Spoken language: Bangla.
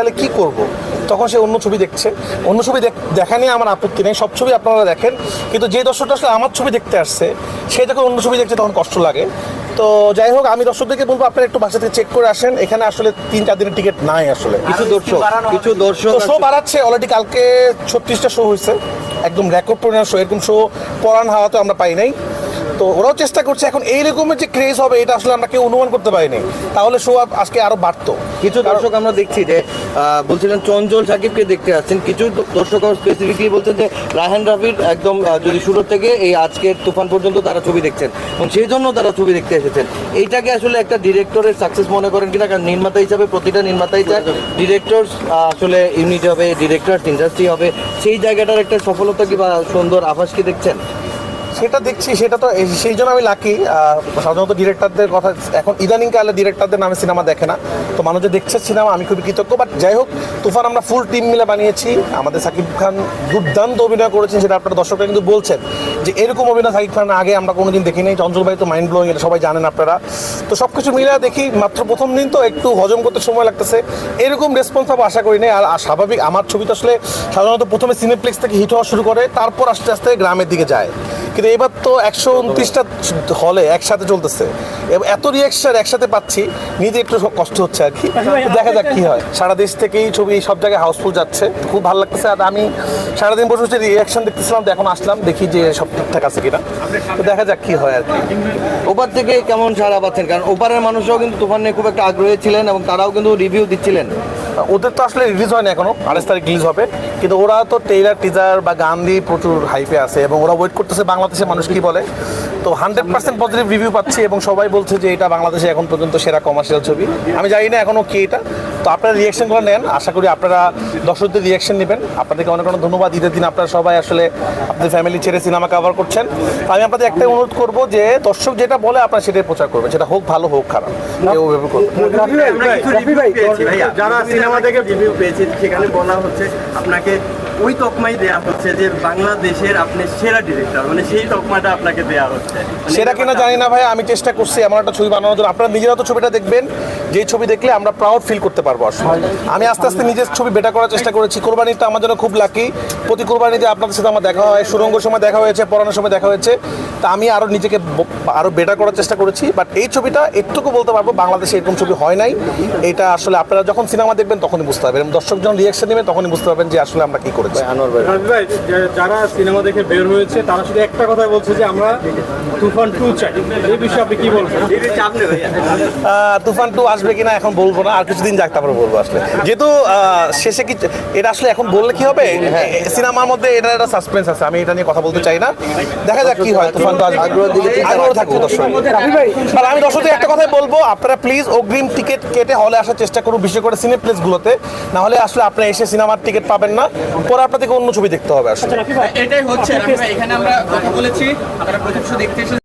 তাহলে কি করব? তখন সে অন্য ছবি দেখছে। অন্য ছবি দেখ- দেখা নিয়ে আমার আপত্তি নেই। সব ছবি আপনারা দেখেন। কিন্তু যে দর্শকটা আসলে আমার ছবি দেখতে আসছে সে যখন অন্য ছবি দেখছে তখন কষ্ট লাগে। তো যাই হোক আমি দর্শকদেরকে বলব আপনারা একটু বাসা থেকে চেক করে আসেন। এখানে আসলে তিন চার দিনের টিকিট নাই আসলে। কিছু দর্শক কিছু দর্শক শো বাড়াচ্ছে। অলরেডি কালকে ছত্রিশটা শো হয়েছে। একদম রেকর্ড পরিমাণ শো এরকম শো পরান হাওয়াতে আমরা পাই নাই। তো ওরাও চেষ্টা করছে এখন এই এইরকমের যে ক্রেজ হবে এটা আসলে আমরা কেউ অনুমান করতে পারিনি। তাহলে শো আজকে আরও বাড়তো। কিছু দর্শক আমরা দেখছি যে বলছিলেন চঞ্চল সাকিবকে দেখতে আসছেন। কিছু দর্শক স্পেসিফিকলি বলছেন যে রায়হান রাফির একদম যদি শুরু থেকে এই আজকের তুফান পর্যন্ত তারা ছবি দেখছেন এবং সেই জন্য তারা ছবি দেখতে এসেছেন। এইটাকে আসলে একটা ডিরেক্টরের সাকসেস মনে করেন কিনা কারণ নির্মাতা হিসাবে প্রতিটা নির্মাতাই চায়। ডিরেক্টর আসলে ইউনিট হবে ডিরেক্টর ইন্ডাস্ট্রি হবে। সেই জায়গাটার একটা সফলতা কি বা সুন্দর আভাস কি দেখছেন? সেটা দেখছি, সেটা তো সেই জন্য আমি লাকি সাধারণত ডিরেক্টরদের কথা এখন ইদানিংকালে ডিরেক্টরদের নামে সিনেমা দেখে না। তো মানুষ যে দেখছে সিনেমা আমি খুবই কৃতজ্ঞ। বাট যাই হোক, তুফান আমরা ফুল টিম মিলে বানিয়েছি। আমাদের সাকিব খান দুর্দান্ত অভিনয় করেছেন, সেটা আপনারা দর্শকরা কিন্তু বলছেন। যে এরকম অভিনয় সাকিব খান আগে আমরা কোনোদিন দেখি নাই চঞ্চল ভাই তো মাইন্ড ব্লোয়িং এটা সবাই জানেন আপনারা। তো সব কিছু মিলে দেখি মাত্র প্রথম দিন তো একটু হজম করতে সময় লাগতেছে। এরকম রেসপন্স পাবো আশা করি নাই। আর স্বাভাবিক আমার ছবি তো আসলে সাধারণত প্রথমে সিনেপ্লেক্স থেকে হিট হওয়া শুরু করে তারপর আস্তে আস্তে গ্রামের দিকে যায়। কিন্তু এবার তো একশো উনত্রিশটা হলে একসাথে চলতেছে। এবার এত রিয়াকশন একসাথে পাচ্ছি নিজে একটু কষ্ট হচ্ছে আর কি। দেখা যাক কি হয়। সারা দেশ থেকেই ছবি সব জায়গায় হাউসফুল যাচ্ছে। খুব ভালো লাগতেছে। আর আমি সারাদিন বসে বসে রিয়াকশন দেখতেছিলাম তো এখন আসলাম দেখি যে সব ঠিকঠাক আছে কিনা? তো দেখা যাক কি হয় আর কি। ওপার থেকে কেমন সারা পাচ্ছেন? কারণ ওপারের মানুষও কিন্তু তুফান নিয়ে খুব একটা আগ্রহী ছিলেন এবং তারাও কিন্তু রিভিউ দিচ্ছিলেন। ওদের তো আসলে রিলিজ হয় না এখনও, আঠাশ তারিখ রিলিজ হবে। কিন্তু ওরা তো টেইলার টিজার বা গান দিয়ে প্রচুর হাইপে আছে এবং ওরা ওয়েট করতেছে বাংলাদেশের মানুষ কি বলে। তো হান্ড্রেড পার্সেন্ট পজিটিভ রিভিউ পাচ্ছি এবং সবাই বলছে যে এটা বাংলাদেশে এখন পর্যন্ত সেরা কমার্শিয়াল ছবি। আমি জানি না এখনও কি এটা। তো আপনারা রিয়াকশনগুলো নেন। আশা করি আপনারা দর্শকদের রিয়াকশন নেবেন। আপনাদেরকে অনেক অনেক ধন্যবাদ। ঈদের দিন আপনারা সবাই আসলে আপনাদের ফ্যামিলি ছেড়ে সিনেমা কভার করছেন। তো আমি আপনাদের একটাই অনুরোধ করব যে দর্শক যেটা বলে আপনারা সেটাই প্রচার করবেন। সেটা হোক ভালো হোক খারাপ। কেউ ওইভাবে করবেন আমরা কিছু রিভিউ পেয়েছি ভাইয়া। যারা সিনেমা দেখে রিভিউ পেয়েছি সেখানে বলা হচ্ছে আপনাকে ওই তকমাই দেয়া হচ্ছে যে বাংলাদেশের আপনি সেরা ডিরেক্টর মানে সেই তকমাটা আপনাকে দেয়া হচ্ছে। মানে সেটা কিনা জানি না ভাই, আমি চেষ্টা করছি এমন একটা ছবি বানানোর জন্য। আপনারা নিজেরা তো ছবিটা দেখবেন যে ছবি দেখলে আমরা প্রাউড ফিল করতে পারব আসলে। আমি আস্তে আস্তে নিজের ছবি বেটার করার চেষ্টা করেছি। কোরবানিটা আমার জন্য খুব লাকি প্রতি কোরবানিতে আপনাদের সাথে আমার দেখা হয় সুরঙ্গের সময় দেখা হয়েছে পড়ানোর সময় দেখা হয়েছে। তা আমি আরও নিজেকে আরও আরও বেটার করার চেষ্টা করেছি। বাট এই ছবিটা একটুকু বলতে পারব, বাংলাদেশে এরকম ছবি হয় নাই। এটা আসলে আপনারা যখন সিনেমা দেখবেন, তখনই বুঝতে পারবেন। দর্শক যখন রিয়াকশন নেবেন, তখনই বুঝতে পারবেন যে আসলে আমরা কী করেছি। ভাই যারা সিনেমা দেখে বের হয়েছে তারা শুধু একটা কথাই বলছে যে আমরা তুফান টু চাই। এই বিষয়ে আপনি কি বলবেন? তুফান টু আসবে কিনা এখন বলব না আর কিছুদিন যাক তারপরে বলব আসলে। যেহেতু শেষে কি এটা আসলে এখন বললে কি হবে? সিনেমার মধ্যে এটা একটা সাসপেন্স আছে আমি এটা নিয়ে কথা বলতে চাই না। দেখা যাক কি হয় তুফান আগ্রহের দিকে আগ্রহ থাকব দর্শক। আর আমি দর্শকদের একটা কথাই বলব আপনারা প্লিজ অগ্রিম টিকিট কেটে হলে আসার চেষ্টা করুন বিশেষ করে সিনে প্লেসগুলোতে না হলে আসলে আপনারা এসে সিনেমার টিকিট পাবেন না। পরে আপনাদেরকে অন্য ছবি দেখতে হবে আসলে। এটাই হচ্ছে এখানে আমরা কথা বলেছি। আপনারা প্রথম শো দেখতে এসেছেন।